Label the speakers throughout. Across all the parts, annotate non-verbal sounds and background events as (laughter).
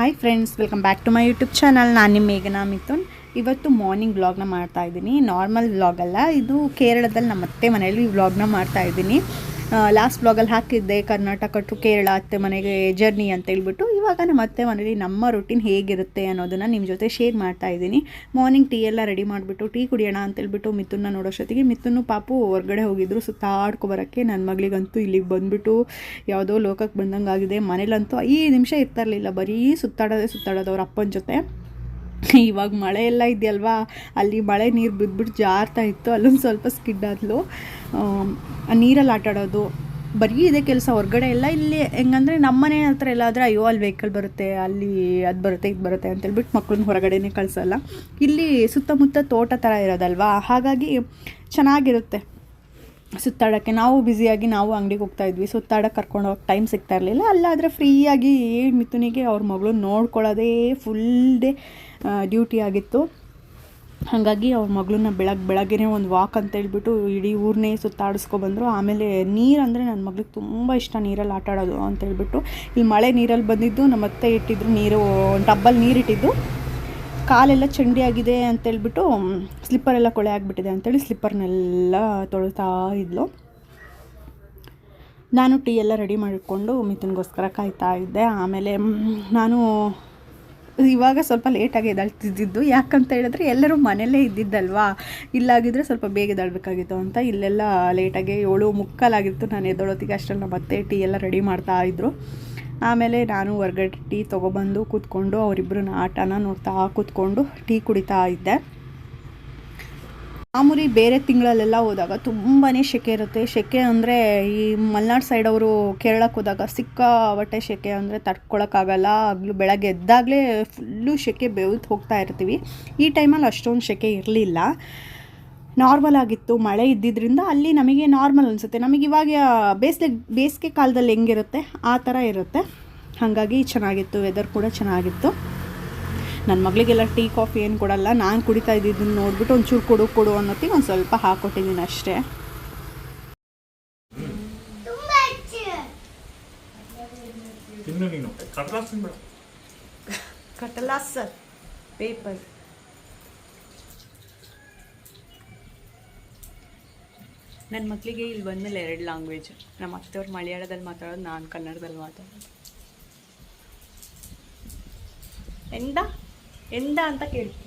Speaker 1: Hi friends welcome back to my YouTube channel ನಾನು ನಿಮ್ಮ ಮೇಘನಾ ಮಿಥುನ್. ಇವತ್ತು ಮಾರ್ನಿಂಗ್ ವ್ಲಾಗ್ನ ಮಾಡ್ತಾ ಇದ್ದೀನಿ. ನಾರ್ಮಲ್ ವ್ಲಾಗಲ್ಲ ಇದು ಕೇರಳದಲ್ಲಿ ನಮ್ಮ ಅತ್ತೆ ಮನೆಯಲ್ಲಿ ವ್ಲಾಗ್ನ ಮಾಡ್ತಾ ಇದ್ದೀನಿ. ಲಾಸ್ಟ್ ಬ್ಲಾಗಲ್ಲಿ ಹಾಕಿದ್ದೆ, ಕರ್ನಾಟಕ ಟು ಕೇರಳ ಅತ್ತೆ ಮನೆಗೆ ಜರ್ನಿ ಅಂತ ಹೇಳ್ಬಿಟ್ಟು. ಇವಾಗ ನಮ್ಮ ಅತ್ತೆ ಮನೇಲಿ ನಮ್ಮ ರುಟೀನ್ ಹೇಗಿರುತ್ತೆ ಅನ್ನೋದನ್ನು ನಿಮ್ಮ ಜೊತೆ ಶೇರ್ ಮಾಡ್ತಾ ಇದ್ದೀನಿ. ಮಾರ್ನಿಂಗ್ ಟೀ ಎಲ್ಲ ರೆಡಿ ಮಾಡಿಬಿಟ್ಟು ಟೀ ಕುಡಿಯೋಣ ಅಂತ ಹೇಳ್ಬಿಟ್ಟು ಮಿಥುನ್ನ ನೋಡೋಷ್ಟೊತ್ತಿಗೆ ಮಿಥುನ್ನು ಪಾಪು ಹೊರಗಡೆ ಹೋಗಿದ್ರು, ಸುತ್ತಾಡ್ಕೊ ಬರೋಕ್ಕೆ. ನನ್ನ ಮಗಳಿಗಂತೂ ಇಲ್ಲಿಗೆ ಬಂದುಬಿಟ್ಟು ಯಾವುದೋ ಲೋಕಕ್ಕೆ ಬಂದಂಗೆ ಆಗಿದೆ ಮನೇಲಂತೂ ಐದು ನಿಮಿಷ ಇರ್ತಾ ಇರಲಿಲ್ಲ. ಬರೀ ಸುತ್ತಾಡೋದೇ ಸುತ್ತಾಡೋದು ಅವ್ರ ಅಪ್ಪನ ಜೊತೆ. ಇವಾಗ ಮಳೆ ಎಲ್ಲ ಇದೆಯಲ್ವಾ? ಅಲ್ಲಿ ಮಳೆ ನೀರು ಬಿದ್ದುಬಿಟ್ಟು ಜಾರ್ತಾ ಇತ್ತು. ಅಲ್ಲೊಂದು ಸ್ವಲ್ಪ ಸ್ಕಿಡ್ ಆದ್ಲು. ನೀರಲ್ಲಿ ಆಟಾಡೋದು. ಬರೀ ಇದೆ ಕೆಲಸ, ಹೊರಗಡೆ ಎಲ್ಲ ಇಲ್ಲಿ ಹೆಂಗಂದ್ರೆ ನಮ್ಮನೆ ಹತ್ರ ಎಲ್ಲಾದರೆ, ಅಯ್ಯೋ, ಅಲ್ಲಿ ವೆಹಿಕಲ್ ಬರುತ್ತೆ, ಅಲ್ಲಿ ಅದು ಬರುತ್ತೆ, ಇದು ಬರುತ್ತೆ ಅಂತೇಳ್ಬಿಟ್ಟು ಮಕ್ಳನ್ನ ಹೊರಗಡೆನೇ ಕಳಿಸಲ್ಲ. ಇಲ್ಲಿ ಸುತ್ತಮುತ್ತ ತೋಟ ಥರ ಇರೋದಲ್ವಾ? ಹಾಗಾಗಿ ಚೆನ್ನಾಗಿರುತ್ತೆ ಸುತ್ತಾಡೋಕ್ಕೆ. ನಾವು ಬ್ಯುಸಿಯಾಗಿ, ನಾವು ಅಂಗಡಿಗೆ ಹೋಗ್ತಾ ಇದ್ವಿ. ಸುತ್ತಾಡೋಕೆ ಕರ್ಕೊಂಡು ಹೋಗಕ್ಕೆ ಟೈಮ್ ಸಿಗ್ತಾ ಇರಲಿಲ್ಲ. ಅಲ್ಲಾದರೆ ಫ್ರೀಯಾಗಿ ಮಿಥುನಿಗೆ ಅವ್ರ ಮಗಳು ನೋಡ್ಕೊಳ್ಳೋದೇ ಫುಲ್ ಡೇ ಡ್ಯೂಟಿ ಆಗಿತ್ತು. ಹಾಗಾಗಿ ಅವ್ರ ಮಗಳನ್ನ ಬೆಳಗ್ಗೆ ಬೆಳಗ್ಗೆನೇ ಒಂದು ವಾಕ್ ಅಂತ ಹೇಳ್ಬಿಟ್ಟು ಇಡೀ ಊರನ್ನೇ ಸುತ್ತಾಡಿಸ್ಕೊಬಂದರು ಆಮೇಲೆ ನೀರು ಅಂದರೆ ನನ್ನ ಮಗಳಿಗೆ ತುಂಬ ಇಷ್ಟ ನೀರಲ್ಲಿ ಆಟ ಆಡೋದು ಅಂತ ಹೇಳ್ಬಿಟ್ಟು ಇಲ್ಲಿ ಮಳೆ ನೀರಲ್ಲಿ ಬಂದಿದ್ದು ನಮ್ಮ ಅತ್ತೆ ಇಟ್ಟಿದ್ರು ನೀರು ಡಬ್ಬಲ್ಲಿ ಟಬ್ಬಲ್ಲಿ ನೀರು ಇಟ್ಟಿದ್ದು. ಕಾಲೆಲ್ಲ ಚಂಡಿ ಆಗಿದೆ ಅಂತೇಳ್ಬಿಟ್ಟು ಸ್ಲಿಪ್ಪರೆಲ್ಲ ಕೊಳೆ ಆಗಿಬಿಟ್ಟಿದೆ ಅಂತೇಳಿ ಸ್ಲಿಪ್ಪರ್ನೆಲ್ಲ ತೊಳ್ತಾ ಇದ್ಲು. ನಾನು ಟೀ ಎಲ್ಲ ರೆಡಿ ಮಾಡಿಕೊಂಡು ಮಿಥುನ್ಗೋಸ್ಕರ ಕಾಯ್ತಾ ಇದ್ದೆ. ಆಮೇಲೆ ನಾನು ಇವಾಗ ಸ್ವಲ್ಪ ಲೇಟಾಗಿ ಎದ್ದಾಳ್ತಿದ್ದಿದ್ದು. ಯಾಕಂತ ಹೇಳಿದ್ರೆ ಎಲ್ಲರೂ ಮನೆಯಲ್ಲೇ ಇದ್ದಿದ್ದಲ್ವಾ? ಇಲ್ಲಾಗಿದ್ದರೆ ಸ್ವಲ್ಪ ಬೇಗ ಎದ್ದಾಳ್ಬೇಕಾಗಿತ್ತು ಅಂತ ಇಲ್ಲೆಲ್ಲ ಲೇಟಾಗಿ ಏಳು ಮುಕ್ಕಾಲಾಗಿತ್ತು. ನಾನು ಎದ್ದೊಳೋತ್ತಿಗೆ ಅಷ್ಟರಲ್ಲಿ ನಮ್ಮ ಅತ್ತೆ ಟೀ ಎಲ್ಲ ರೆಡಿ ಮಾಡ್ತಾ ಇದ್ದರು ಆಮೇಲೆ ನಾನು ಹೊರ್ಗಡೆ ಟೀ ತೊಗೊಬಂದು ಕೂತ್ಕೊಂಡು ಅವರಿಬ್ಬರನ್ನ ಆಟನ ನೋಡ್ತಾ ಕೂತ್ಕೊಂಡು ಟೀ ಕುಡಿತಾ ಇದ್ದೆ. ಮಾಮೂಲಿ ಬೇರೆ ತಿಂಗಳಲ್ಲೆಲ್ಲ ಹೋದಾಗ ತುಂಬಾ ಸೆಕೆ ಇರುತ್ತೆ. ಸೆಕೆ ಅಂದರೆ ಈ ಮಲೆನಾಡು ಸೈಡ್ ಅವರು ಕೇರಳಕ್ಕೆ ಹೋದಾಗ ಸಿಕ್ಕಾಬಟ್ಟೆ ಸೆಕೆ ಅಂದರೆ ತಡ್ಕೊಳಕ್ಕಾಗಲ್ಲ ಆಗಲೂ ಬೆಳಗ್ಗೆ ಎದ್ದಾಗಲೇ ಫುಲ್ಲು ಸೆಕೆ ಬೆವ್ತು ಹೋಗ್ತಾ ಇರ್ತೀವಿ. ಈ ಟೈಮಲ್ಲಿ ಅಷ್ಟೊಂದು ಸೆಕೆ ಇರಲಿಲ್ಲ. ನಾರ್ಮಲ್ ಆಗಿತ್ತು. ಮಳೆ ಇದ್ದಿದ್ದರಿಂದ ಅಲ್ಲಿ ನಮಗೆ ನಾರ್ಮಲ್ ಅನಿಸುತ್ತೆ. ನಮಗೆ ಇವಾಗ ಬೇಸಿಗೆ ಬೇಸಿಗೆ ಕಾಲದಲ್ಲಿ ಹೆಂಗಿರುತ್ತೆ? ಆ ಥರ ಇರುತ್ತೆ. ಹಾಗಾಗಿ ಚೆನ್ನಾಗಿತ್ತು. ವೆದರ್ ಕೂಡ ಚೆನ್ನಾಗಿತ್ತು. ನನ್ನ ಮಗಳಿಗೆಲ್ಲ ಟೀ ಕಾಫಿ ಏನು ಕೊಡಲ್ಲ ನಾನು ಕುಡಿತಾ ಇದ್ದಿದ್ದನ್ನು ನೋಡ್ಬಿಟ್ಟು ಒಂಚೂರು ಕೊಡು ಕೊಡು ಅನ್ನೋತ್ತಿಗೆ ಒಂದು ಸ್ವಲ್ಪ ಹಾಕ್ಕೊಟ್ಟಿದ್ದೀನಿ ಅಷ್ಟೇ. ಕಟಲಾಸ್ ಪೇಪರ್ ನನ್ನ ಮಕ್ಕಳಿಗೆ ಇಲ್ಲಿ ಬಂದಮೇಲೆ ಎರಡು ಲ್ಯಾಂಗ್ವೇಜ್ ನಮ್ಮ ಅತ್ತೆಯವ್ರು ಮಲಯಾಳದಲ್ಲಿ ಮಾತಾಡೋದು ನಾನು ಕನ್ನಡದಲ್ಲಿ ಮಾತಾಡೋದು. ಎಂದ? ಎಂದ ಅಂತ ಕೇಳ್ತೀವಿ?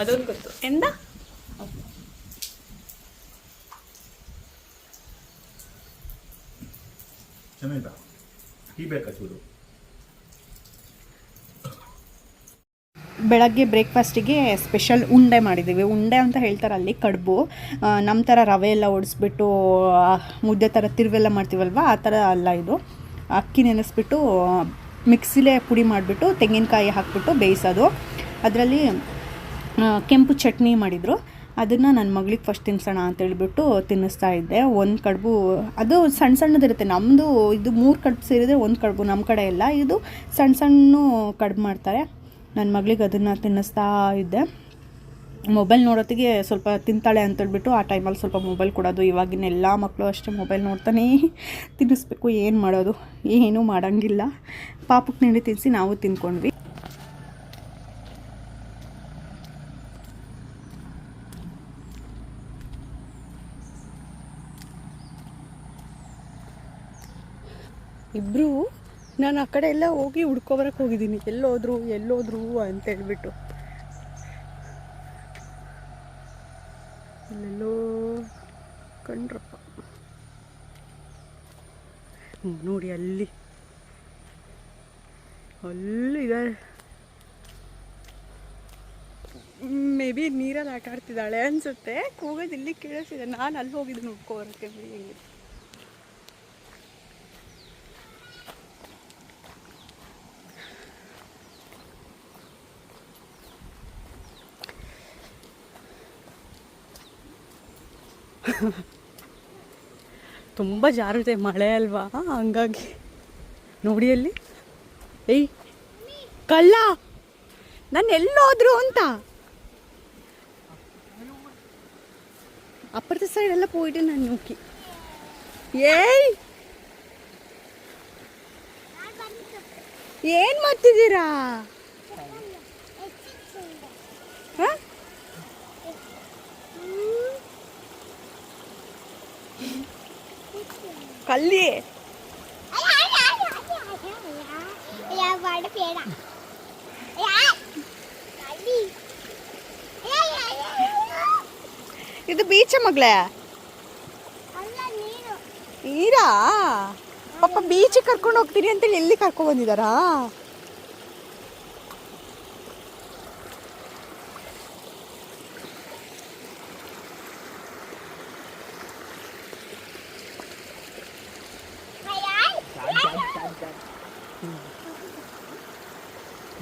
Speaker 1: ಅದೊಂದು ಗೊತ್ತು. ಎಂದ?
Speaker 2: ಚೆನ್ನಾಯ್ತಾ ಟೀ ಬೇಕಾ ಚೂರು?
Speaker 1: ಬೆಳಗ್ಗೆ ಬ್ರೇಕ್ಫಾಸ್ಟಿಗೆ ಸ್ಪೆಷಲ್ ಉಂಡೆ ಮಾಡಿದ್ದೀವಿ. ಉಂಡೆ ಅಂತ ಹೇಳ್ತಾರೆ ಅಲ್ಲಿ ಕಡುಬು. ನಮ್ಮ ಥರ ರವೆ ಎಲ್ಲ ಒಡಿಸ್ಬಿಟ್ಟು ಆ, ಮುದ್ದೆ ಥರ ತಿರುವೆಲ್ಲ ಮಾಡ್ತೀವಲ್ವ? ಆ ಥರ ಅಲ್ಲ ಇದು. ಅಕ್ಕಿ ನೆನೆಸ್ಬಿಟ್ಟು, ಮಿಕ್ಸಿಲೇ ಪುಡಿ ಮಾಡಿಬಿಟ್ಟು, ತೆಂಗಿನಕಾಯಿ ಹಾಕ್ಬಿಟ್ಟು ಬೇಯಿಸೋದು. ಅದರಲ್ಲಿ ಕೆಂಪು ಚಟ್ನಿ ಮಾಡಿದರು. ಅದನ್ನು ನನ್ನ ಮಗಳಿಗೆ ಫಸ್ಟ್ ತಿನ್ನಿಸೋಣ ಅಂತ ಹೇಳ್ಬಿಟ್ಟು ತಿನ್ನಿಸ್ತಾ ಇದ್ದೆ. ಒಂದು ಕಡುಬು, ಅದು ಸಣ್ಣ ಸಣ್ಣದಿರುತ್ತೆ. ನಮ್ಮದು ಇದು ಮೂರು ಕಡುಬು ಸೇರಿದರೆ ಒಂದು ಕಡುಬು ನಮ್ಮ ಕಡೆ ಎಲ್ಲ ಇದು ಸಣ್ಣ ಸಣ್ಣ ಕಡುಬು ಮಾಡ್ತಾರೆ. ನನ್ನ ಮಗಳಿಗೆ ಅದನ್ನು ತಿನ್ನಿಸ್ತಾ ಇದ್ದೆ. ಮೊಬೈಲ್ ನೋಡೋತ್ತಿಗೆ ಸ್ವಲ್ಪ ತಿಂತಾಳೆ ಅಂತೇಳ್ಬಿಟ್ಟು ಆ ಟೈಮಲ್ಲಿ ಸ್ವಲ್ಪ ಮೊಬೈಲ್ ಕೊಡೋದು, ಇವಾಗಿನ ಎಲ್ಲ ಮಕ್ಕಳು ಅಷ್ಟೇ ಮೊಬೈಲ್ ನೋಡ್ತಾನೇ ತಿನ್ನಿಸ್ಬೇಕು, ಏನು ಮಾಡೋದು? ಏನೂ ಮಾಡೋಂಗಿಲ್ಲ. ಪಾಪಕ್ಕೆ ನೀಡಿ ತಿನ್ನಿಸಿ ನಾವು ತಿನ್ಕೊಂಡ್ವಿ. ಇಬ್ಬರು ನಾನು ಆ ಕಡೆ ಎಲ್ಲ ಹೋಗಿ ಹುಡ್ಕೊಬರಕ್ಕೆ ಹೋಗಿದ್ದೀನಿ. ಎಲ್ಲೋದ್ರು ಎಲ್ಲೋದ್ರು ಅಂತ ಹೇಳ್ಬಿಟ್ಟು ಅಲ್ಲೆಲ್ಲೋ ಕಂಡ್ರಪ್ಪ ಹ್ಮ್, ನೋಡಿ ಅಲ್ಲಿ. ಅಲ್ಲಿ ಇದ್ದಾರೆ ಮೇ ಬಿ ನೀರಲ್ಲಿ ಆಟ ಆಡ್ತಿದ್ದಾಳೆ ಅನ್ಸುತ್ತೆ. ಕೂಗೋದು ಇಲ್ಲಿ ಕೇಳಿಸಿದೆ ನಾನು ಅಲ್ಲಿ ಹೋಗಿದ್ದು ನೋಡ್ಕೋರಕ್ಕೆ ಹೆಂಗೆ ಹೆಂಗೆ. (laughs) ತುಂಬ ಜಾರುತ್ತೆ ಮಳೆ ಅಲ್ವಾ ಹಂಗಾಗಿ ನೋಡಿ ಅಲ್ಲಿ ಏಯ್ ಕಳ್ಳ ನಾನು ಎಲ್ಲೋದ್ರು ಅಂತ ಅಪ್ಪರದ ಸೈಡ್ ಎಲ್ಲ போயிட்டு நான் நோக்கி ஏய் ಏನು ಮಾಡ್ತಿದ್ದೀರಾ ಹ? ಕಲ್ಲಿ. ಇದು ಬೀಚ ಮಗಳೇ? ನೀರಾ? ಪಾಪ ಬೀಚಿಗೆ ಕರ್ಕೊಂಡು ಹೋಗ್ತೀರಿ ಅಂತೇಳಿ ಎಲ್ಲಿ ಕರ್ಕೊಂಡು ಬಂದಿದ್ದಾರಾ?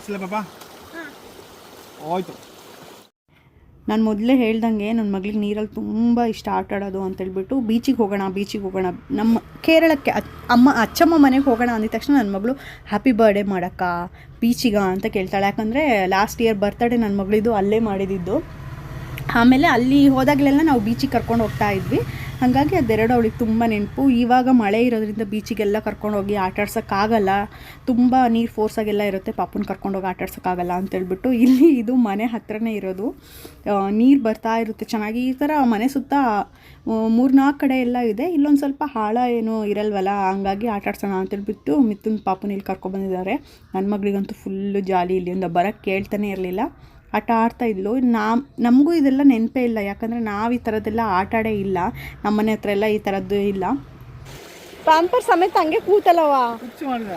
Speaker 2: ಇಸ್ಲ ಪಾಪ. ಆಯ್ತು
Speaker 1: ನಾನು ಮೊದಲೇ ಹೇಳ್ದಂಗೆ ನನ್ನ ಮಗಳಿಗೆ ನೀರಲ್ಲಿ ತುಂಬ ಇಷ್ಟ ಆಟ ಆಡೋದು ಅಂತೇಳ್ಬಿಟ್ಟು ಬೀಚಿಗೆ ಹೋಗೋಣ ಬೀಚಿಗೆ ಹೋಗೋಣ. ನಮ್ಮ ಕೇರಳಕ್ಕೆ ಅಮ್ಮ ಅಚ್ಚಮ್ಮ ಮನೆಗೆ ಹೋಗೋಣ ಅಂದಿದ ತಕ್ಷಣ ನನ್ನ ಮಗಳು ಹ್ಯಾಪಿ ಬರ್ಡೇ ಮಾಡೋಕ್ಕ ಬೀಚಿಗ ಅಂತ ಕೇಳ್ತಾಳೆ. ಯಾಕಂದರೆ ಲಾಸ್ಟ್ ಇಯರ್ ಬರ್ತಡೇ ನನ್ನ ಮಗಳಿದ್ದು ಅಲ್ಲೇ ಮಾಡಿದ್ದು ಆಮೇಲೆ ಅಲ್ಲಿ ಹೋದಾಗಲೆಲ್ಲ ನಾವು ಬೀಚಿಗೆ ಕರ್ಕೊಂಡು ಹೋಗ್ತಾ ಇದ್ವಿ. ಹಾಗಾಗಿ ಅದೆರಡು ಅವಳಿಗೆ ತುಂಬ ನೆನಪು. ಇವಾಗ ಮಳೆ ಇರೋದ್ರಿಂದ ಬೀಚಿಗೆಲ್ಲ ಕರ್ಕೊಂಡು ಹೋಗಿ ಆಟಾಡ್ಸೋಕ್ಕಾಗಲ್ಲ ತುಂಬ ನೀರು ಫೋರ್ಸಾಗೆಲ್ಲ ಇರುತ್ತೆ. ಪಾಪುನ ಕರ್ಕೊಂಡೋಗಿ ಆಟಾಡ್ಸೋಕ್ಕಾಗಲ್ಲ ಅಂತೇಳ್ಬಿಟ್ಟು ಇಲ್ಲಿ ಇದು ಮನೆ ಹತ್ತಿರನೇ ಇರೋದು. ನೀರು ಬರ್ತಾ ಇರುತ್ತೆ. ಚೆನ್ನಾಗಿ ಈ ಥರ ಮನೆ ಸುತ್ತ ಮೂರ್ನಾಲ್ಕು ಕಡೆ ಎಲ್ಲ ಇದೆ. ಇಲ್ಲೊಂದು ಸ್ವಲ್ಪ ಹಾಳ ಏನು ಇರಲ್ವಲ್ಲ, ಹಂಗಾಗಿ ಆಟಾಡ್ಸೋಣ ಅಂತೇಳ್ಬಿಟ್ಟು ಮಿಥುನ್ ಪಾಪುನ ಇಲ್ಲಿ ಕರ್ಕೊಬಂದಿದ್ದಾರೆ ನನ್ನ ಮಗಳಿಗಂತೂ ಫುಲ್ಲು ಜಾಲಿ ಇಲ್ಲಿಂದ ಬರೋಕ್ಕೆ ಕೇಳ್ತಾನೆ ಇರಲಿಲ್ಲ. ಆಟ ಆಡ್ತಾ ಇದ್ಲು. ನಾ ನಮಗೂ ಇದೆಲ್ಲ ನೆನಪೇ ಇಲ್ಲ. ಯಾಕಂದರೆ ನಾವು ಈ ಥರದ್ದೆಲ್ಲ ಆಟ ಆಡೇ ಇಲ್ಲ. ನಮ್ಮ ಮನೆ ಹತ್ರ ಎಲ್ಲ ಈ ಥರದ್ದು ಇಲ್ಲ. ಪಾಂಪರ್ ಸಮೇತ ಹಂಗೆ ಕೂತಲ್ಲವ?
Speaker 2: ಅಲ್ಲ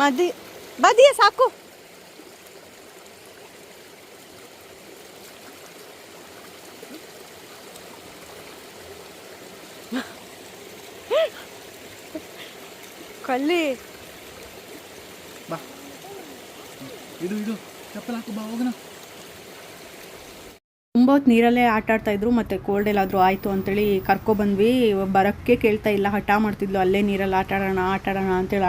Speaker 1: ಮದಿ ಬದಿಯ ಸಾಕು. ಕಲ್ಲಿ
Speaker 2: ಬಾ. ಇದು ಇದು ಚಪ್ಪಲ್ ಹಾಕು ಬಾ ಹೋಗೋಣ.
Speaker 1: ತುಂಬ ಹೊತ್ತು ನೀರಲ್ಲೇ ಆಟ ಆಡ್ತಾ ಇದ್ರು ಮತ್ತೆ ಕೋಲ್ಡ್ ಎಲ್ಲಾದ್ರೂ ಆಯ್ತು ಅಂತೇಳಿ ಕರ್ಕೊಬಂದ್ವಿ ಬರೋಕ್ಕೆ ಕೇಳ್ತಾ ಇಲ್ಲ ಹಠ ಮಾಡ್ತಿದ್ಲು ಅಲ್ಲೇ ನೀರಲ್ಲಿ ಆಟ ಆಡೋಣ ಆಟ ಆಡೋಣ ಅಂತೇಳಿ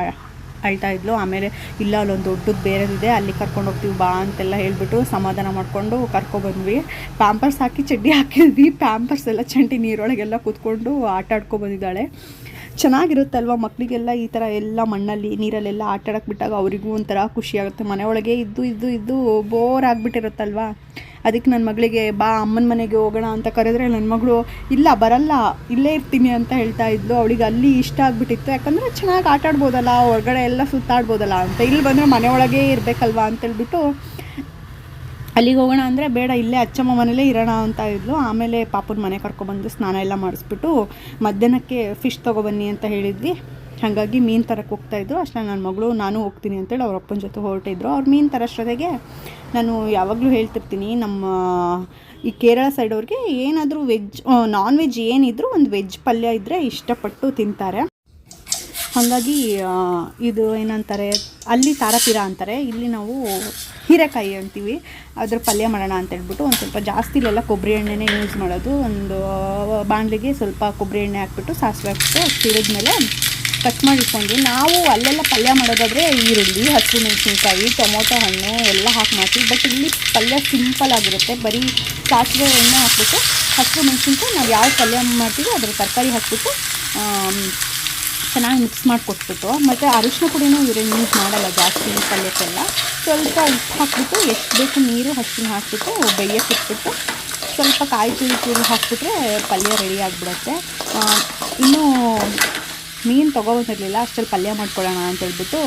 Speaker 1: ಅಳ್ತಾ ಇದ್ಲು. ಆಮೇಲೆ ಇಲ್ಲ, ಅಲ್ಲೊಂದು ದೊಡ್ಡದು ಬೇರೆದಿದೆ, ಅಲ್ಲಿ ಕರ್ಕೊಂಡು ಹೋಗ್ತೀವಿ ಬಾ ಅಂತೆಲ್ಲ ಹೇಳಿಬಿಟ್ಟು ಸಮಾಧಾನ ಮಾಡಿಕೊಂಡು ಕರ್ಕೊಬಂದ್ವಿ ಪ್ಯಾಂಪರ್ಸ್ ಹಾಕಿ ಚಡ್ಡಿ ಹಾಕಿದ್ವಿ. ಪ್ಯಾಂಪರ್ಸ್ ಎಲ್ಲ, ಚಂಡಿ ನೀರೊಳಗೆಲ್ಲ ಕೂತ್ಕೊಂಡು ಆಟ ಆಡ್ಕೊಬಂದಿದ್ದಾಳೆ ಚೆನ್ನಾಗಿರುತ್ತಲ್ವ ಮಕ್ಕಳಿಗೆಲ್ಲ ಈ ಥರ ಎಲ್ಲ ಮಣ್ಣಲ್ಲಿ ನೀರಲ್ಲೆಲ್ಲ ಆಟ ಆಡಕ್ಕೆ ಬಿಟ್ಟಾಗ ಅವರಿಗೂ ಒಂಥರ ಖುಷಿಯಾಗುತ್ತೆ. ಮನೆಯೊಳಗೆ ಇದ್ದು ಇದ್ದು ಇದ್ದು ಬೋರ್ ಆಗಿಬಿಟ್ಟಿರುತ್ತಲ್ವ? ಅದಕ್ಕೆ ನನ್ನ ಮಗಳಿಗೆ ಬಾ, ಅಮ್ಮನ ಮನೆಗೆ ಹೋಗೋಣ ಅಂತ ಕರೆದ್ರೆ ನನ್ನ ಮಗಳು, ಇಲ್ಲ ಬರಲ್ಲ, ಇಲ್ಲೇ ಇರ್ತೀನಿ ಅಂತ ಹೇಳ್ತಾ ಇದ್ಲು. ಅವಳಿಗೆ ಅಲ್ಲಿ ಇಷ್ಟ ಆಗಿಬಿಟ್ಟಿತ್ತು. ಯಾಕಂದರೆ ಚೆನ್ನಾಗಿ ಆಟಾಡ್ಬೋದಲ್ಲ, ಹೊರಗಡೆ ಎಲ್ಲ ಸುತ್ತಾಡ್ಬೋದಲ್ಲ ಅಂತ. ಇಲ್ಲಿ ಬಂದರೆ ಮನೆಯೊಳಗೆ ಇರಬೇಕಲ್ವಾ ಅಂತೇಳ್ಬಿಟ್ಟು ಅಲ್ಲಿಗೆ ಹೋಗೋಣ ಅಂದರೆ ಬೇಡ, ಇಲ್ಲೇ ಅಚ್ಚಮ್ಮ ಮನೇಲೇ ಇರೋಣ ಅಂತ ಇದ್ಲು. ಆಮೇಲೆ ಪಾಪನ ಮನೆ ಕರ್ಕೊಬಂದು ಸ್ನಾನ ಎಲ್ಲ ಮಾಡಿಸ್ಬಿಟ್ಟು ಮಧ್ಯಾಹ್ನಕ್ಕೆ ಫಿಶ್ ತೊಗೊಬನ್ನಿ ಅಂತ ಹೇಳಿದ್ವಿ. ಹಾಗಾಗಿ ಮೀನು ತರಕ್ಕೆ ಹೋಗ್ತಾಯಿದ್ರು ಅಷ್ಟೇ, ನನ್ನ ಮಗಳು, ನಾನು ಹೋಗ್ತೀನಿ ಅಂತೇಳಿ ಅವ್ರ ಅಪ್ಪನ ಜೊತೆ ಹೊರಟಿದ್ರು ಅವ್ರು ಮೀನು ತರೋಷ್ಟೊತ್ತಿಗೆ ನಾನು ಯಾವಾಗಲೂ ಹೇಳ್ತಿರ್ತೀನಿ, ನಮ್ಮ ಈ ಕೇರಳ ಸೈಡವ್ರಿಗೆ ಏನಾದರೂ ವೆಜ್ ನಾನ್ ವೆಜ್ ಏನಿದ್ರು ಒಂದು ವೆಜ್ ಪಲ್ಯ ಇದ್ದರೆ ಇಷ್ಟಪಟ್ಟು ತಿಂತಾರೆ. ಹಾಗಾಗಿ ಇದು ಏನಂತಾರೆ, ಅಲ್ಲಿ ತಾರಪೀರ ಅಂತಾರೆ, ಇಲ್ಲಿ ನಾವು ಹೀರೆಕಾಯಿ ಅಂತೀವಿ. ಅದ್ರ ಪಲ್ಯ ಮಾಡೋಣ ಅಂತ ಹೇಳ್ಬಿಟ್ಟು ಒಂದು ಸ್ವಲ್ಪ ಜಾಸ್ತಿ ಇಲ್ಲೆಲ್ಲ ಕೊಬ್ಬರಿ ಎಣ್ಣೆನೇ ಯೂಸ್ ಮಾಡೋದು. ಒಂದು ಬಾಣಲಿಗೆ ಸ್ವಲ್ಪ ಕೊಬ್ಬರಿ ಎಣ್ಣೆ ಹಾಕ್ಬಿಟ್ಟು ಸಾಸಿವೆ ಹಾಕ್ಬಿಟ್ಟು ಮೇಲೆ ಕಟ್ ಮಾಡಿ ಇಟ್ಕೊಂಡ್ವಿ ನಾವು ಅಲ್ಲೆಲ್ಲ ಪಲ್ಯ ಮಾಡೋದಾದರೆ ಈರುಳ್ಳಿ, ಹಸಿರು ಮೆಣಸಿನ್ಕಾಯಿ, ಟೊಮೊಟೊ ಹಣ್ಣು ಎಲ್ಲ ಹಾಕಿ ಮಾಡ್ತೀವಿ. ಬಟ್ ಇಲ್ಲಿ ಪಲ್ಯ ಸಿಂಪಲ್ ಆಗಿರುತ್ತೆ. ಬರೀ ಸಾಸಿವೆ ಎಣ್ಣೆ ಹಾಕ್ಬಿಟ್ಟು ಹಸಿರು ಮೆಣಸಿನ್ಕಾಯಿ ನಾವು ಯಾವ ಪಲ್ಯ ಮಾಡ್ತೀವಿ ಅದರ ತರಕಾರಿ ಹಾಕ್ಬಿಟ್ಟು ಚೆನ್ನಾಗಿ ಮಿಕ್ಸ್ ಮಾಡಿಕೊಟ್ಬಿಟ್ಟು, ಮತ್ತು ಅರಿಶಿನ ಪುಡಿನೂ ಇವರು ಯೂಸ್ ಮಾಡಲ್ಲ ಜಾಸ್ತಿ ಪಲ್ಯಕ್ಕೆಲ್ಲ. ಸ್ವಲ್ಪ ಉಪ್ಪು ಹಾಕ್ಬಿಟ್ಟು, ಎಷ್ಟು ಬೇಕು ನೀರು ಹಸಿನ ಹಾಕ್ಬಿಟ್ಟು ಬೇಯಕ್ಕೆ ಇಟ್ಬಿಟ್ಟು ಸ್ವಲ್ಪ ಕಾಯಿ ತುರಿ ತುರಿ ಹಾಕ್ಬಿಟ್ರೆ ಪಲ್ಯ ರೆಡಿ ಆಗಿಬಿಡುತ್ತೆ. ಇನ್ನೂ ಮೀನು ತೊಗೊಬಂದಿರಲಿಲ್ಲ ಅಷ್ಟರಲ್ಲಿ ಪಲ್ಯ ಮಾಡ್ಕೊಳ್ಳೋಣ ಅಂತ ಹೇಳ್ಬಿಟ್ಟು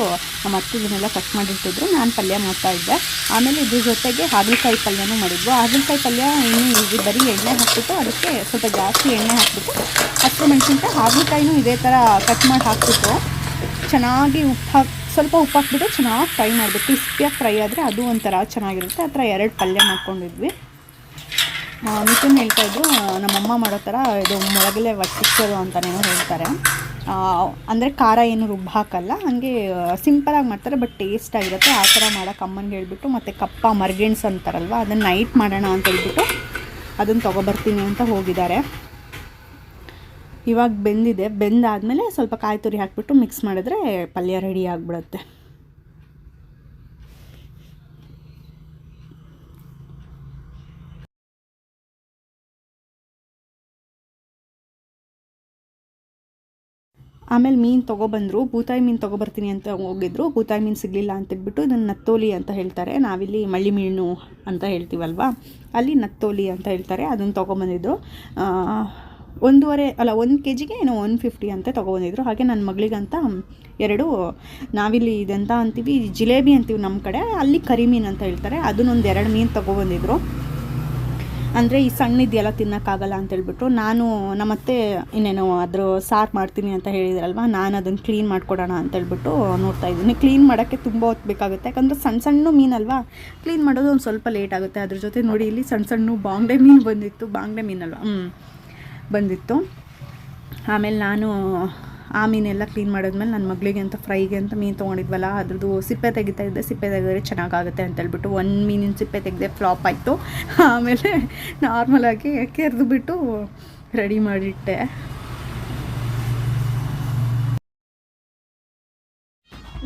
Speaker 1: ನಮ್ಮ ಅತ್ತೆ ಇದನ್ನೆಲ್ಲ ಕಟ್ ಮಾಡಿರ್ತಿದ್ರು ನಾನು ಪಲ್ಯ ಮಾಡ್ತಾ ಇದ್ದೆ. ಆಮೇಲೆ ಇದ್ರ ಜೊತೆಗೆ ಹಾಗಲಕಾಯಿ ಪಲ್ಯನೂ ಮಾಡಿದ್ವು. ಹಾಗಲಕಾಯಿ ಪಲ್ಯ ಇನ್ನೂ ಬರೀ ಎಣ್ಣೆ ಹಾಕ್ಬಿಟ್ಟು ಅದಕ್ಕೆ ಸ್ವಲ್ಪ ಜಾಸ್ತಿ ಎಣ್ಣೆ ಹಾಕ್ಬಿಟ್ಟು ಹಸಿರು ಮೆಣಸಿನ್ಕಾಯಿ, ಹಾಗಲಕಾಯಿನೂ ಇದೇ ಥರ ಕಟ್ ಮಾಡಿ ಹಾಕ್ಬಿಟ್ಟು ಚೆನ್ನಾಗಿ ಉಪ್ಪು ಹಾಕಿ, ಸ್ವಲ್ಪ ಉಪ್ಪು ಹಾಕ್ಬಿಟ್ಟು ಚೆನ್ನಾಗಿ ಫ್ರೈ ಮಾಡಬೇಕು. ಕ್ರಿಸ್ಪಿಯಾಗಿ ಫ್ರೈ ಆದರೆ ಅದು ಒಂಥರ ಚೆನ್ನಾಗಿರುತ್ತೆ. ಆ ಥರ ಎರಡು ಪಲ್ಯ ಮಾಡ್ಕೊಂಡಿದ್ವಿ. ಮಿಥುನ್ ಹೇಳ್ತಾಯಿದ್ರು ನಮ್ಮಮ್ಮ ಮಾಡೋ ಥರ ಇದು ಮೊಳಗಲೆ ವಟ್ಟಿಸೋದು ಅಂತಲೇ ಹೇಳ್ತಾರೆ. ಅಂದರೆ ಖಾರ ಏನು ರುಬ್ಬ ಹಾಕಲ್ಲ, ಹಾಗೆ ಸಿಂಪಲಾಗಿ ಮಾಡ್ತಾರೆ ಬಟ್ ಟೇಸ್ಟ್ ಆಗಿರುತ್ತೆ. ಆ ಥರ ಮಾಡೋಕೆ ಅಮ್ಮನಿಗೆ ಹೇಳಿಬಿಟ್ಟು, ಮತ್ತು ಕಪ್ಪ ಮರ್ಗೆಣ್ಸ್ ಅಂತಾರಲ್ವ ಅದನ್ನು ನೈಟ್ ಮಾಡೋಣ ಅಂತ ಹೇಳ್ಬಿಟ್ಟು ಅದನ್ನು ತೊಗೊಬರ್ತೀನಿ ಅಂತ ಹೋಗಿದ್ದಾರೆ. ಇವಾಗ ಬೆಂದಿದೆ. ಬೆಂದಾದಮೇಲೆ ಸ್ವಲ್ಪ ಕಾಯಿ ತುರಿ ಹಾಕಿಬಿಟ್ಟು ಮಿಕ್ಸ್ ಮಾಡಿದ್ರೆ ಪಲ್ಯ ರೆಡಿ ಆಗಿಬಿಡುತ್ತೆ. ಆಮೇಲೆ ಮೀನು ತೊಗೊಬಂದರು ಬೂತಾಯಿ ಮೀನು ತೊಗೊಬರ್ತೀನಿ ಅಂತ ಹೋಗಿದ್ರು ಬೂತಾಯಿ ಮೀನು ಸಿಗಲಿಲ್ಲ ಅಂತೇಳ್ಬಿಟ್ಟು ಇದನ್ನು ನತ್ತೋಲಿ ಅಂತ ಹೇಳ್ತಾರೆ. ನಾವಿಲ್ಲಿ ಮಳ್ಳಿ ಮೀನು ಅಂತ ಹೇಳ್ತೀವಲ್ವ? ಅಲ್ಲಿ ನತ್ತೋಲಿ ಅಂತ ಹೇಳ್ತಾರೆ, ಅದನ್ನು ತೊಗೊಬಂದಿದ್ರು ಒಂದೂವರೆ, ಅಲ್ಲ, ಒಂದು ಕೆ ಜಿಗೆ ಏನೋ ಒನ್ ಫಿಫ್ಟಿ ಅಂತ ತೊಗೊಬಂದಿದ್ರು. ಹಾಗೆ ನನ್ನ ಮಗಳಿಗಂತ ಎರಡು, ನಾವಿಲ್ಲಿ ಇದೆಂತ ಅಂತೀವಿ, ಜಿಲೇಬಿ ಅಂತೀವಿ ನಮ್ಮ ಕಡೆ, ಅಲ್ಲಿ ಕರಿಮೀನು ಅಂತ ಹೇಳ್ತಾರೆ, ಅದನ್ನೊಂದು ಎರಡು ಮೀನು ತೊಗೊಬಂದಿದ್ರು. ಅಂದರೆ ಈ ಸಣ್ಣದೆಲ್ಲ ತಿನ್ನೋಕ್ಕಾಗಲ್ಲ ಅಂತೇಳ್ಬಿಟ್ಟು ನಾನು ನಮ್ಮತ್ತೆ ಇನ್ನೇನು ಅದ್ರ ಸಾರು ಮಾಡ್ತೀನಿ ಅಂತ ಹೇಳಿದ್ರಲ್ವ, ನಾನು ಅದನ್ನು ಕ್ಲೀನ್ ಮಾಡಿಕೊಡೋಣ ಅಂತೇಳ್ಬಿಟ್ಟು ನೋಡ್ತಾ ಇದ್ದೀನಿ. ಕ್ಲೀನ್ ಮಾಡೋಕ್ಕೆ ತುಂಬ ಹೊತ್ತು ಬೇಕಾಗುತ್ತೆ. ಯಾಕಂದರೆ ಸಣ್ಣ ಸಣ್ಣ ಮೀನಲ್ವಾ ಕ್ಲೀನ್ ಮಾಡೋದು ಒಂದು ಸ್ವಲ್ಪ ಲೇಟ್ ಆಗುತ್ತೆ. ಅದ್ರ ಜೊತೆ ನೋಡಿ ಇಲ್ಲಿ ಸಣ್ಣ ಸಣ್ಣ ಬಾಂಗ್ಡೆ ಮೀನು ಬಂದಿತ್ತು, ಬಾಂಗ್ಡೆ ಮೀನಲ್ವ? ಹ್ಞೂ ಬಂದಿತ್ತು. ಆಮೇಲೆ ನಾನು ಆ ಮೀನೆಲ್ಲ ಕ್ಲೀನ್ ಮಾಡಿದ್ಮೇಲೆ ನನ್ನ ಮಗಳಿಗೆ ಅಂತ ಫ್ರೈಗೆ ಅಂತ ಮೀನು ತೊಗೊಂಡಿದ್ವಲ್ಲ, ಅದ್ರದ್ದು ಸಿಪ್ಪೆ ತೆಗಿತಾ ಇದ್ದೆ, ಸಿಪ್ಪೆ ತೆಗೆದ್ರೆ ಚೆನ್ನಾಗಾಗುತ್ತೆ ಅಂತ ಹೇಳ್ಬಿಟ್ಟು ಒಂದು ಮೀನಿನ ಸಿಪ್ಪೆ ತೆಗೆದೆ ಫ್ಲಾಪ್ ಆಯಿತು. (laughs) ಆಮೇಲೆ ನಾರ್ಮಲಾಗಿ ಕೆರೆದು ಬಿಟ್ಟು ರೆಡಿ ಮಾಡಿಟ್ಟೆ.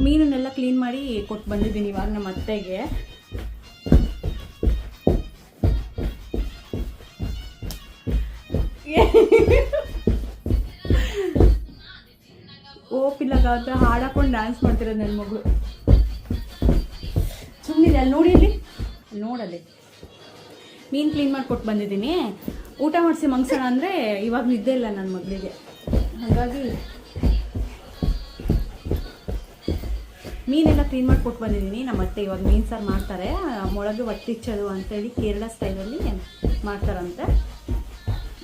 Speaker 1: ಮೀನನ್ನೆಲ್ಲ ಕ್ಲೀನ್ ಮಾಡಿ ಕೊಟ್ಟು ಬಂದಿದ್ದೀನಿ ಇವಾಗ ನಮ್ಮ ಅತ್ತೆಗೆ. (laughs) ಓಪಿಲ್ಲ ಹತ್ರ ಹಾಡಾಕೊಂಡು ಡ್ಯಾನ್ಸ್ ಮಾಡ್ತಿರೋದು ನನ್ನ ಮಗಳು ಸುಮ್ಮನಿದೆ ಅಲ್ಲಿ ನೋಡಿ ಇಲ್ಲಿ. ಅಲ್ಲಿ ನೋಡಲ್ಲಿ. ಮೀನು ಕ್ಲೀನ್ ಮಾಡಿಕೊಟ್ಟು ಬಂದಿದ್ದೀನಿ. ಊಟ ಮಾಡಿಸಿ ಮಂಗ್ಸೋಣ ಅಂದರೆ ಇವಾಗ ನಿದ್ದೆ ಇಲ್ಲ ನನ್ನ ಮಗಳಿಗೆ. ಹಾಗಾಗಿ ಮೀನೆಲ್ಲ ಕ್ಲೀನ್ ಮಾಡಿಕೊಟ್ಟು ಬಂದಿದ್ದೀನಿ. ನಮ್ಮ ಅತ್ತೆ ಇವಾಗ ಮೀನು ಸಾರು ಮಾಡ್ತಾರೆ. ಮೊಳಗೆ ಒತ್ತಿಚ್ಚೋದು ಅಂತೇಳಿ ಕೇರಳ ಸ್ಟೈಲಲ್ಲಿ ಮಾಡ್ತಾರಂತೆ.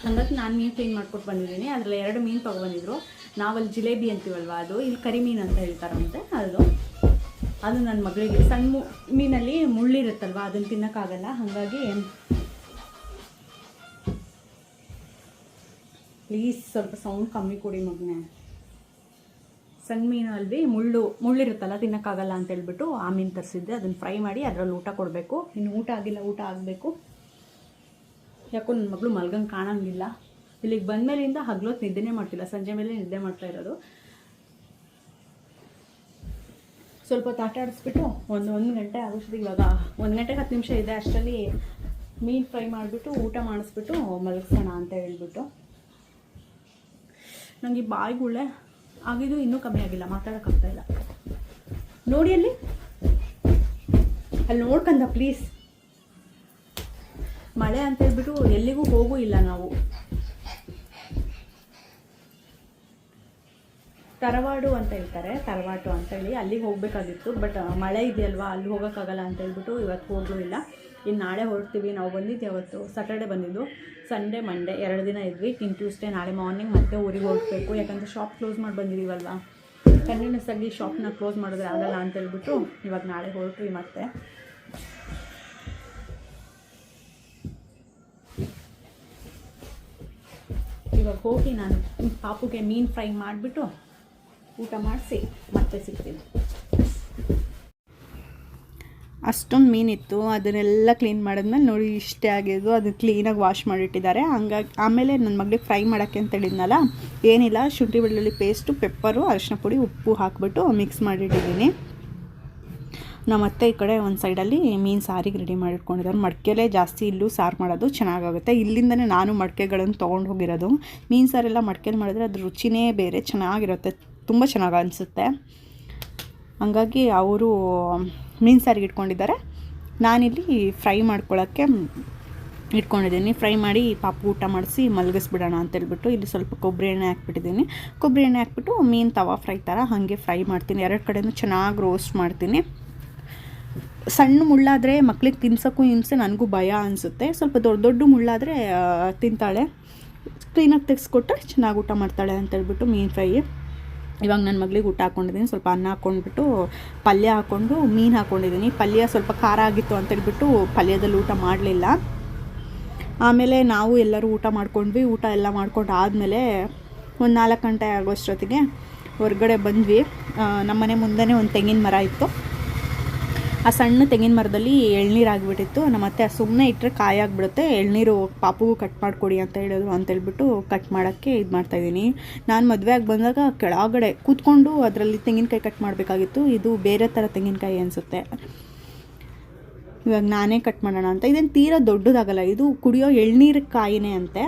Speaker 1: ಹಂಗಾಗಿ ನಾನು ಮೀನು ಕ್ಲೀನ್ ಮಾಡ್ಕೊಟ್ಟು ಬಂದಿದ್ದೀನಿ. ಅದರಲ್ಲಿ ಎರಡು ಮೀನು ತೊಗೊಬಂದಿದ್ರು ನಾವಲ್ಲಿ ಜಿಲೇಬಿ ಅಂತೀವಲ್ವ ಅದು? ಇಲ್ಲಿ ಕರಿಮೀನು ಅಂತ ಹೇಳ್ತಾರಂತೆ ಅದು. ಅದು ನನ್ನ ಮಗಳಿಗೆ. ಸಣ್ಣ ಮು- ಮೀನಲ್ಲಿ ಮುಳ್ಳಿರುತ್ತಲ್ವ? ಅದನ್ನು ತಿನ್ನೋಕ್ಕಾಗಲ್ಲ. ಹಾಗಾಗಿ ಪ್ಲೀಸ್ ಸ್ವಲ್ಪ ಸೌಂಡ್ ಕಮ್ಮಿ ಕೊಡಿ ಮಗನೇ. ಸಣ್ಣ ಮೀನು ಅಲ್ವಿ, ಮುಳ್ಳು, ಮುಳ್ಳಿರುತ್ತಲ್ಲ, ತಿನ್ನೋಕ್ಕಾಗಲ್ಲ ಅಂತ ಹೇಳ್ಬಿಟ್ಟು ಆ ಮೀನು ತರಿಸಿದ್ದೆ. ಅದನ್ನು ಫ್ರೈ ಮಾಡಿ ಅದರಲ್ಲಿ ಊಟ ಕೊಡಬೇಕು. ಇನ್ನು ಊಟ ಆಗಿಲ್ಲ, ಊಟ ಆಗಬೇಕು. ಯಾಕೋ ನನ್ನ ಮಗಳು ಮಲ್ಗಂಗೆ ಕಾಣಂಗಿಲ್ಲ. ಇಲ್ಲಿಗೆ ಬಂದಮೇಲಿಂದ ಹಗ್ಲೊತ್ತು ನಿದ್ದೆನೇ ಮಾಡ್ತಿಲ್ಲ, ಸಂಜೆ ಮೇಲೆ ನಿದ್ದೆ ಮಾಡ್ತಾ ಇರೋದು. ಸ್ವಲ್ಪ ಹೊತ್ತು ಆಟ ಆಡಿಸ್ಬಿಟ್ಟು ಒಂದು ಒಂದು ಗಂಟೆ ಆಗೋಷ್ಟಿಗೆ ಇವಾಗ, ಒಂದು ಗಂಟೆಗೆ ಹತ್ತು ನಿಮಿಷ ಇದೆ ಅಷ್ಟರಲ್ಲಿ ಮೀನು ಫ್ರೈ ಮಾಡಿಬಿಟ್ಟು ಊಟ ಮಾಡಿಸ್ಬಿಟ್ಟು ಮಲಗಿಸೋಣ ಅಂತ ಹೇಳ್ಬಿಟ್ಟು. ನನಗೆ ಬಾಯಿಗುಳ್ಳೆ ಆಗಿದ್ದು ಇನ್ನೂ ಕಮ್ಮಿ ಆಗಿಲ್ಲ ಮಾತಾಡೋಕ್ಕಾಗ್ತಾ ಇಲ್ಲ. ನೋಡಿ ಅಲ್ಲಿ. ಅಲ್ಲಿ ನೋಡ್ಕಂದ ಪ್ಲೀಸ್ ಮಳೆ ಅಂತ ಹೇಳ್ಬಿಟ್ಟು ಎಲ್ಲಿಗೂ ಹೋಗೂ ಇಲ್ಲ ನಾವು. ತರವಾಡು ಅಂತ ಹೇಳ್ತಾರೆ, ತರವಾಟು ಅಂತೇಳಿ ಅಲ್ಲಿಗೆ ಹೋಗಬೇಕಾಗಿತ್ತು. ಬಟ್ ಮಳೆ ಇದೆಯಲ್ವಾ? ಅಲ್ಲಿ ಹೋಗೋಕ್ಕಾಗಲ್ಲ ಅಂತ ಹೇಳ್ಬಿಟ್ಟು ಇವತ್ತು ಹೋಗಲೂ ಇಲ್ಲ. ಇನ್ನು ನಾಳೆ ಹೊರಡ್ತೀವಿ, ನಾವು ಬಂದಿದ್ದು ಯಾವತ್ತು ಸ್ಯಾಟರ್ಡೆ ಬಂದಿದ್ದು. ಸಂಡೇ ಮಂಡೇ ಎರಡು ದಿನ ಇದ್ವಿ. ಇನ್ನು ಟ್ಯೂಸ್ಡೇ ನಾಳೆ ಮಾರ್ನಿಂಗ್ ಮತ್ತೆ ಊರಿಗೆ ಹೋಗಬೇಕು. ಯಾಕಂದರೆ ಶಾಪ್ ಕ್ಲೋಸ್ ಮಾಡಿ ಬಂದಿದ್ದೀವಲ್ವ ಕಂಟಿನ್ಯೂಸ್ ಆಗಿ ಶಾಪ್ನ ಕ್ಲೋಸ್ ಮಾಡಿದ್ರೆ ಆಗಲ್ಲ ಅಂತ ಹೇಳ್ಬಿಟ್ಟು ಇವಾಗ ನಾಳೆ ಹೊರಟ್ರಿ ಮತ್ತೆ. ಇವಾಗ ಹೋಗಿ ನಾನು ಪಾಪುಗೆ ಮೀನು ಫ್ರೈ ಮಾಡಿಬಿಟ್ಟು ಊಟ ಮಾಡಿಸಿ ಮತ್ತೆ ಸಿಗ್ತೀನಿ. ಅಷ್ಟೊಂದು ಮೀನಿತ್ತು ಅದನ್ನೆಲ್ಲ ಕ್ಲೀನ್ ಮಾಡಿದ್ಮೇಲೆ ನೋಡಿ ಇಷ್ಟೇ ಆಗಿದ್ದು ಅದು ಕ್ಲೀನಾಗಿ ವಾಶ್ ಮಾಡಿಟ್ಟಿದ್ದಾರೆ. ಹಂಗಾಗಿ ಆಮೇಲೆ ನನ್ನ ಮಗಳಿಗೆ ಫ್ರೈ ಮಾಡೋಕ್ಕೆ ಅಂತ ಹೇಳಿದ್ನಲ್ಲ, ಏನಿಲ್ಲ, ಶುಂಠಿ ಬೆಳ್ಳುಳ್ಳಿ ಪೇಸ್ಟು ಪೆಪ್ಪರು ಅರಿಶಿನ ಪುಡಿ, ಉಪ್ಪು ಹಾಕ್ಬಿಟ್ಟು ಮಿಕ್ಸ್ ಮಾಡಿಟ್ಟಿದ್ದೀನಿ. ನಮ್ಮ ಅತ್ತೆ ಈ ಕಡೆ ಒಂದು ಸೈಡಲ್ಲಿ ಮೀನು ಸಾರಿಗೆ ರೆಡಿ ಮಾಡಿಟ್ಕೊಂಡಿದ್ದಾರೆ ಮಡಿಕೆಲೇ ಜಾಸ್ತಿ ಇಲ್ಲೂ ಸಾರು ಮಾಡೋದು ಚೆನ್ನಾಗಾಗುತ್ತೆ. ಇಲ್ಲಿಂದನೇ ನಾನು ಮಡಕೆಗಳನ್ನು ತೊಗೊಂಡು ಹೋಗಿರೋದು. ಮೀನು ಸಾರೆಲ್ಲ ಮಡಿಕೆಲಿ ಮಾಡಿದ್ರೆ ಅದ್ರ ರುಚಿನೇ ಬೇರೆ, ಚೆನ್ನಾಗಿರುತ್ತೆ. ತುಂಬ ಚೆನ್ನಾಗಿ ಅನಿಸುತ್ತೆ. ಹಂಗಾಗಿ ಅವರು ಮೀನು ಸಾರಿಗೆ ಇಟ್ಕೊಂಡಿದ್ದಾರೆ. ನಾನಿಲ್ಲಿ ಫ್ರೈ ಮಾಡ್ಕೊಳ್ಳೋಕ್ಕೆ ಇಟ್ಕೊಂಡಿದ್ದೀನಿ. ಫ್ರೈ ಮಾಡಿ ಪಾಪು ಊಟ ಮಾಡಿಸಿ ಮಲಗಿಸ್ಬಿಡೋಣ ಅಂತೇಳ್ಬಿಟ್ಟು ಇಲ್ಲಿ ಸ್ವಲ್ಪ ಕೊಬ್ಬರಿ ಎಣ್ಣೆ ಹಾಕ್ಬಿಟ್ಟಿದ್ದೀನಿ. ಕೊಬ್ಬರಿ ಎಣ್ಣೆ ಹಾಕ್ಬಿಟ್ಟು ಮೀನು ತವಾ ಫ್ರೈ ಥರ ಹಾಗೆ ಫ್ರೈ ಮಾಡ್ತೀನಿ. ಎರಡು ಕಡೆಯೂ ಚೆನ್ನಾಗಿ ರೋಸ್ಟ್ ಮಾಡ್ತೀನಿ. ಸಣ್ಣ ಮುಳ್ಳಾದರೆ ಮಕ್ಳಿಗೆ ತಿನ್ಸೋಕ್ಕೂ ಹಿಂಸೆ, ನನಗೂ ಭಯ ಅನಿಸುತ್ತೆ. ಸ್ವಲ್ಪ ದೊಡ್ಡ ದೊಡ್ಡ ಮುಳ್ಳಾದರೆ ತಿಂತಾಳೆ. ಕ್ಲೀನಾಗಿ ತೆಗೆಸ್ಕೊಟ್ರೆ ಚೆನ್ನಾಗಿ ಊಟ ಮಾಡ್ತಾಳೆ ಅಂತೇಳ್ಬಿಟ್ಟು ಮೀನು ಫ್ರೈ ಇವಾಗ ನನ್ನ ಮಗಳಿಗೆ ಊಟ ಹಾಕ್ಕೊಂಡಿದ್ದೀನಿ ಸ್ವಲ್ಪ ಅನ್ನ ಹಾಕ್ಕೊಂಡ್ಬಿಟ್ಟು ಪಲ್ಯ ಹಾಕ್ಕೊಂಡು ಮೀನು ಹಾಕ್ಕೊಂಡಿದ್ದೀನಿ ಪಲ್ಯ ಸ್ವಲ್ಪ ಖಾರ ಆಗಿತ್ತು ಅಂತೇಳ್ಬಿಟ್ಟು ಪಲ್ಯದಲ್ಲಿ ಊಟ ಮಾಡಲಿಲ್ಲ. ಆಮೇಲೆ ನಾವು ಎಲ್ಲರೂ ಊಟ ಮಾಡ್ಕೊಂಡ್ವಿ. ಊಟ ಎಲ್ಲ ಮಾಡ್ಕೊಂಡು ಆದಮೇಲೆ ಒಂದು ನಾಲ್ಕು ಗಂಟೆ ಆಗೋಷ್ಟೊತ್ತಿಗೆ ಹೊರಗಡೆ ಬಂದ್ವಿ. ನಮ್ಮನೆ ಮುಂದೆನೇ ಒಂದು ತೆಂಗಿನ ಮರ ಇತ್ತು. ಆ ಸಣ್ಣ ತೆಂಗಿನ ಮರದಲ್ಲಿ ಎಳ್ನೀರು ಆಗಿಬಿಟ್ಟಿತ್ತು. ನಮ್ಮ ಅತ್ತೆ ಸುಮ್ಮನೆ ಇಟ್ಟರೆ ಕಾಯಿ ಆಗಿಬಿಡುತ್ತೆ. ಎಳ್ನೀರು ಪಾಪುಗೂ ಕಟ್ ಮಾಡಿಕೊಡಿ ಅಂತ ಹೇಳಿದ್ರು ಅಂತ ಹೇಳ್ಬಿಟ್ಟು ಕಟ್ ಮಾಡೋಕ್ಕೆ ಇದು ಮಾಡ್ತಾಯಿದ್ದೀನಿ ನಾನು ಮದುವೆಯಾಗಿ ಬಂದಾಗ ಕೆಳಗಡೆ ಕೂತ್ಕೊಂಡು ಅದರಲ್ಲಿ ತೆಂಗಿನಕಾಯಿ ಕಟ್ ಮಾಡಬೇಕಾಗಿತ್ತು. ಇದು ಬೇರೆ ಥರ ತೆಂಗಿನಕಾಯಿ ಅನಿಸುತ್ತೆ. ಇವಾಗ ನಾನೇ ಕಟ್ ಮಾಡೋಣ ಅಂತ. ಇದೇನು ತೀರಾ ದೊಡ್ಡದಾಗಲ್ಲ, ಇದು ಕುಡಿಯೋ ಎಳ್ನೀರು ಕಾಯಿನೇ ಅಂತೆ.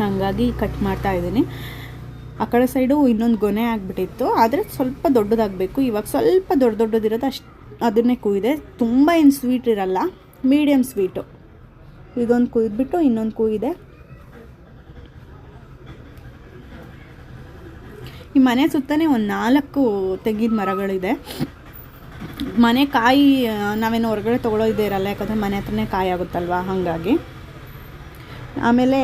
Speaker 1: ಹಾಗಾಗಿ ಕಟ್ ಮಾಡ್ತಾ ಇದ್ದೀನಿ. ಆ ಕಡೆ ಸೈಡು ಇನ್ನೊಂದು ಗೊನೆ ಆಗಿಬಿಟ್ಟಿತ್ತು. ಆದರೆ ಸ್ವಲ್ಪ ದೊಡ್ಡದಾಗಬೇಕು. ಇವಾಗ ಸ್ವಲ್ಪ ದೊಡ್ಡ ದೊಡ್ಡದಿರೋದು ಅಷ್ಟು ಅದನ್ನೇ ಕುಯ್ದೆ ತುಂಬ ಏನು ಸ್ವೀಟ್ ಇರಲ್ಲ. ಮೀಡಿಯಮ್ ಸ್ವೀಟು ಇದೊಂದು ಕುಯ್ದುಬಿಟ್ಟು ಇನ್ನೊಂದು ಕುಯ್ದೆ ಈ ಮನೆ ಸುತ್ತನೇ ಒಂದು ನಾಲ್ಕು ತೆಂಗಿನ ಮರಗಳಿದೆ. ಮನೆ ಕಾಯಿ, ನಾವೇನು ಹೊರಗಡೆ ತೊಗೊಳೋದೇ ಇರಲ್ಲ, ಯಾಕಂದರೆ ಮನೆ ಹತ್ರನೇ ಕಾಯಿ ಆಗುತ್ತಲ್ವ? ಹಾಗಾಗಿ. ಆಮೇಲೆ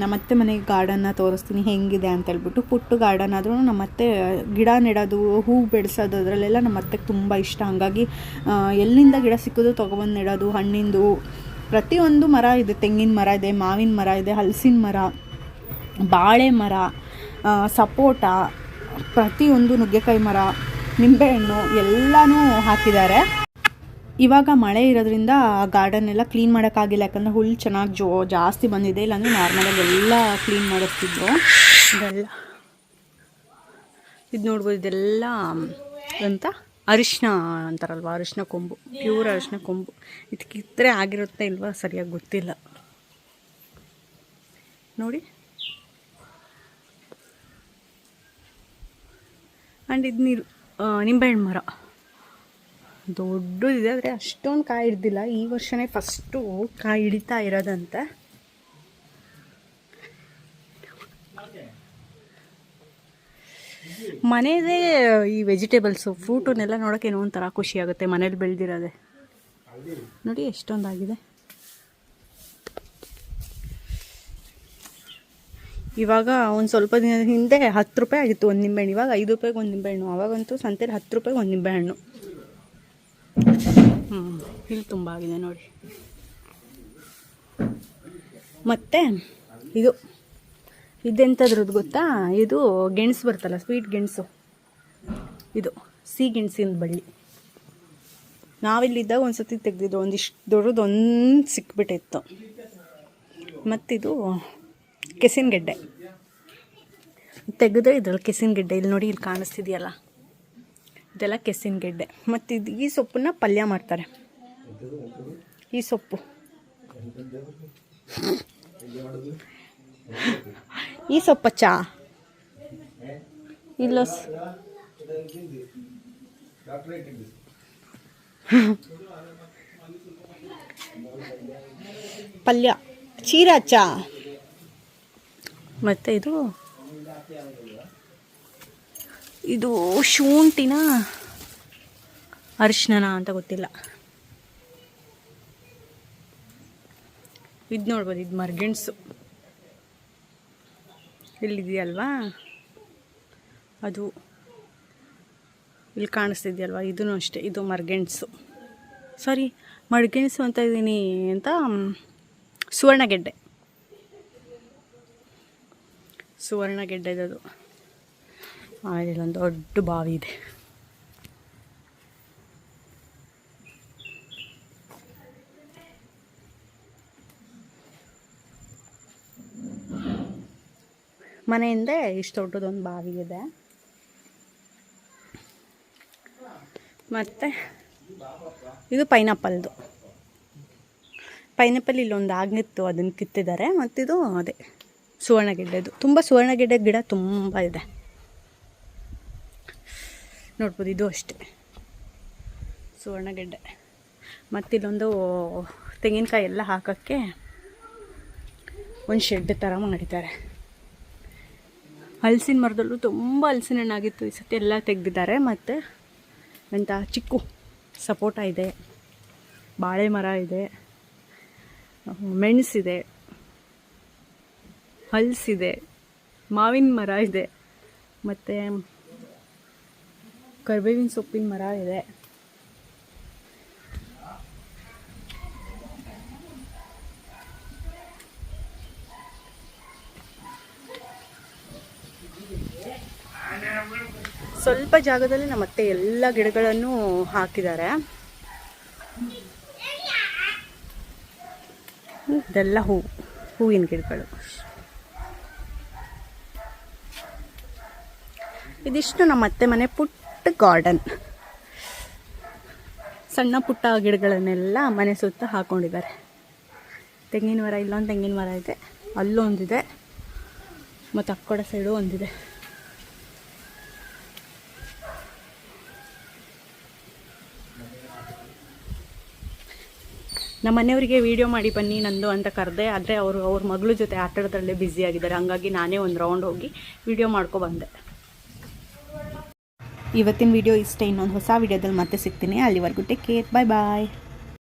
Speaker 1: ನಮ್ಮತ್ತೆ ಮನೆಗೆ ಗಾರ್ಡನ್ನ ತೋರಿಸ್ತೀನಿ, ಹೆಂಗಿದೆ ಅಂತ ಹೇಳ್ಬಿಟ್ಟು ಪುಟ್ಟು ಗಾರ್ಡನ್ ಆದ್ರೂ ನಮ್ಮತ್ತೆ, ಗಿಡ ನೆಡೋದು, ಹೂ ಬೆಳೆಸೋದು, ಅದರಲ್ಲೆಲ್ಲ ನಮ್ಮತ್ತೆಗೆ ತುಂಬ ಇಷ್ಟ. ಹಾಗಾಗಿ ಎಲ್ಲಿಂದ ಗಿಡ ಸಿಕ್ಕೋದು ತೊಗೊಬಂದು ನೆಡೋದು, ಹಣ್ಣಿಂದು. ಪ್ರತಿಯೊಂದು ಮರ ಇದೆ, ತೆಂಗಿನ ಮರ ಇದೆ, ಮಾವಿನ ಮರ ಇದೆ, ಹಲಸಿನ ಮರ, ಬಾಳೆ ಮರ ಸಪೋಟ, ಪ್ರತಿಯೊಂದು ನುಗ್ಗೆಕಾಯಿ ಮರ, ನಿಂಬೆಹಣ್ಣು, ಎಲ್ಲನೂ ಹಾಕಿದ್ದಾರೆ. ಇವಾಗ ಮಳೆ ಇರೋದ್ರಿಂದ ಗಾರ್ಡನ್ ಎಲ್ಲ ಕ್ಲೀನ್ ಮಾಡೋಕ್ಕಾಗಿಲ್ಲ, ಯಾಕಂದರೆ ಹುಲ್ಲು ಚೆನ್ನಾಗಿ ಜೋ, ಜಾಸ್ತಿ ಬಂದಿದೆ. ಇಲ್ಲಾಂದರೆ ನಾರ್ಮಲಾಗಿ ಎಲ್ಲ ಕ್ಲೀನ್ ಮಾಡಿಸ್ತಿದ್ರು ಇದೆಲ್ಲ. ಇದು ನೋಡ್ಬೋದು, ಇದೆಲ್ಲ ಅಂತ ಅರಿಶಿನ ಅಂತಾರಲ್ವ? ಅರಿಶಿನ ಕೊಂಬು. ಪ್ಯೂರ್ ಅರಿಶಿನ ಕೊಂಬು. ಇದು ಕಿತ್ತರೆ ಆಗಿರುತ್ತೆ ಇಲ್ವಾ ಸರಿಯಾಗಿ ಗೊತ್ತಿಲ್ಲ. ನೋಡಿ. ಆ್ಯಂಡ್ ಇದು ನೀರು ನಿಂಬೆಹಣ್ಣು ಮರ. ದೊಡ್ಡದಿದೆ ಆದರೆ ಅಷ್ಟೊಂದು ಕಾಯಿ ಹಿಡ್ದಿಲ್ಲ. ಈ ವರ್ಷನೇ ಫಸ್ಟು ಕಾಯಿ ಹಿಡಿತಾ ಇರೋದಂತೆ. ಮನೆಯದೇ ಈ ವೆಜಿಟೇಬಲ್ಸು ಫ್ರೂಟನ್ನೆಲ್ಲ ನೋಡೋಕೆ ಏನೋ ಒಂಥರ ಖುಷಿ ಆಗುತ್ತೆ ಮನೇಲಿ ಬೆಳೆದಿರೋದೆ. ನೋಡಿ ಎಷ್ಟೊಂದಾಗಿದೆ. ಇವಾಗ ಒಂದು ಸ್ವಲ್ಪ ದಿನದ ಹಿಂದೆ ಹತ್ತು ರೂಪಾಯಿ ಆಗಿತ್ತು ಒಂದು ನಿಂಬೆಹಣ್ಣು. ಇವಾಗ ಐದು ರೂಪಾಯಿಗೆ ಒಂದು ನಿಂಬೆಹಣ್ಣು. ಅವಾಗಂತೂ ಸಂತೆಲಿ ಹತ್ತು ರೂಪಾಯಿಗೆ ಒಂದು ನಿಂಬೆಹಣ್ಣು. ಹ್ಞೂ ಇಲ್ಲಿ ತುಂಬ ಆಗಿದೆ ನೋಡಿ. ಮತ್ತು ಇದು, ಇದೆಂಥದ್ರದ್ದು ಗೊತ್ತಾ? ಇದು ಗೆಣಸು ಬರ್ತಲ್ಲ ಸ್ವೀಟ್ ಗೆಣಸು. ಇದು ಸಿಹಿ ಗೆಣಸಿನ ಬಳ್ಳಿ. ನಾವಿಲ್ಲಿದ್ದಾಗ ಒಂದು ಸತಿ ತೆಗೆದಿದ್ದು, ಒಂದಿಷ್ಟು ದೊಡ್ಡದು ಒಂದು ಸಿಕ್ಬಿಟ್ಟಿತ್ತು. ಮತ್ತಿದು ಕೆಸಿನ ಗೆಡ್ಡೆ ತೆಗೆದ್ರೆ ಇದ್ರಲ್ಲಿ ಕೆಸಿನ ಗೆಡ್ಡೆ ಇಲ್ಲಿ ನೋಡಿ ಇಲ್ಲಿ ಕಾಣಿಸ್ತಿದೆಯಲ್ಲ. ಇದೆಲ್ಲ ಕೆಸಿನ ಗೆಡ್ಡೆ. ಮತ್ತು ಇದು ಈ ಸೊಪ್ಪನ್ನ ಪಲ್ಯ ಮಾಡ್ತಾರೆ. ಈ ಸೊಪ್ಪು. ಈ ಸೊಪ್ಪಚ್ಚ ಇಲ್ಲ ಪಲ್ಯ. ಪಲ್ಯ ಚಾ. ಮತ್ತು ಇದು ಇದು ಶುಂಠಿನ ಅರಿಶಿನ ಅಂತ ಗೊತ್ತಿಲ್ಲ. ಇದು ನೋಡ್ಬೋದು, ಇದು ಮರ್ಗೆಣ್ಸು. ಇಲ್ಲಿದೆಯಲ್ವಾ? ಅದು ಇಲ್ಲಿ ಕಾಣಿಸ್ತಿದೆಯಲ್ವಾ? ಇದೂ ಅಷ್ಟೇ, ಇದು ಮರ್ಗೆಣ್ಸು. ಸಾರಿ ಮರ್ಗೆಣ್ಸು ಅಂತ ಇದ್ದೀನಿ ಅಂತ ಸುವರ್ಣಗೆಡ್ಡೆ. ಸುವರ್ಣಗೆಡ್ಡೆದದು. ಇಲ್ಲೊಂದು ದೊಡ್ಡ ಬಾವಿ ಇದೆ. ಮನೆಯಿಂದ ಇಷ್ಟು ದೊಡ್ಡದೊಂದು ಬಾವಿ ಇದೆ. ಮತ್ತು ಇದು ಪೈನಾಪಲ್ದು. ಪೈನಾಪಲ್ ಇಲ್ಲೊಂದು ಆಗ್ನಿತ್ತು ಅದನ್ನು ಕಿತ್ತಿದ್ದಾರೆ ಮತ್ತಿದು ಅದೇ ಸುವರ್ಣಗೆಡ್ಡೆದು. ತುಂಬ ಸುವರ್ಣಗೆಡ್ಡೆ ಗಿಡ ತುಂಬ ಇದೆ. ನೋಡ್ಬೋದು, ಇದು ಅಷ್ಟೇ. ಸುವರ್ಣಗೆಡ್ಡೆ. ಮತ್ತಿಲ್ಲೊಂದು ತೆಂಗಿನಕಾಯಿ ಎಲ್ಲ ಹಾಕೋಕ್ಕೆ ಒಂದು ಶೆಡ್ ಥರ ಮಾಡಿದ್ದಾರೆ. ಹಲಸಿನ ಮರದಲ್ಲೂ ತುಂಬ ಹಲಸಿನ ಹಣ್ಣಾಗಿತ್ತು ಈ ಸತಿ ಎಲ್ಲ ತೆಗೆದಿದ್ದಾರೆ. ಮತ್ತು ಎಂಥ ಚಿಕ್ಕು ಸಪೋಟ ಇದೆ, ಬಾಳೆ ಮರ ಇದೆ ಮೆಣಸಿದೆ ಹಲಸಿದೆ ಮಾವಿನ ಮರ ಇದೆ. ಮತ್ತು ಕರ್ಬೇವಿನ ಸೊಪ್ಪಿನ ಮರ ಇದೆ ಸ್ವಲ್ಪ ಜಾಗದಲ್ಲಿ ನಮ್ಮ ಅತ್ತೆ ಎಲ್ಲ ಗಿಡಗಳನ್ನು ಹಾಕಿದ್ದಾರೆ. ಇದೆಲ್ಲ ಹೂವು ಹೂವಿನ ಗಿಡಗಳು. ಇದಿಷ್ಟು ನಮ್ಮ ಅತ್ತೆ ಮನೆ ಪುಟ್ಟ ಗಾರ್ಡನ್. ಸಣ್ಣ ಪುಟ್ಟ ಗಿಡಗಳನ್ನೆಲ್ಲ ಮನೆ ಸುತ್ತ ಹಾಕೊಂಡಿದ್ದಾರೆ. ತೆಂಗಿನ ಮರ ಇಲ್ಲೊಂದು ತೆಂಗಿನ ಮರ ಇದೆ. ಅಲ್ಲೊಂದಿದೆ. ಮತ್ತು ಅಕ್ಕಡ ಸೈಡು ಒಂದಿದೆ. ನಮ್ಮ ಮನೆಯವರಿಗೆ ವಿಡಿಯೋ ಮಾಡಿ ಬನ್ನಿ ನಂದು ಅಂತ ಕರೆದೆ. ಆದರೆ ಅವರು, ಅವ್ರ ಮಗಳ ಜೊತೆ ಆಟಾಡೋದ್ರಲ್ಲೇ ಬ್ಯುಸಿ ಆಗಿದ್ದಾರೆ. ಹಂಗಾಗಿ ನಾನೇ ಒಂದು ರೌಂಡ್ ಹೋಗಿ ವಿಡಿಯೋ ಮಾಡ್ಕೊ ಬಂದೆ. ಇವತ್ತಿನ ವಿಡಿಯೋ ಇಷ್ಟ ಇನ್ನೊಂದು ಹೊಸ ವಿಡಿಯೋದಲ್ಲಿ ಮತ್ತೆ ಸಿಗ್ತೀನಿ. ಅಲ್ಲಿವರೆಗೂ ಟೇಕ್ ಕೇರ್ ಬಾಯ್ ಬಾಯ್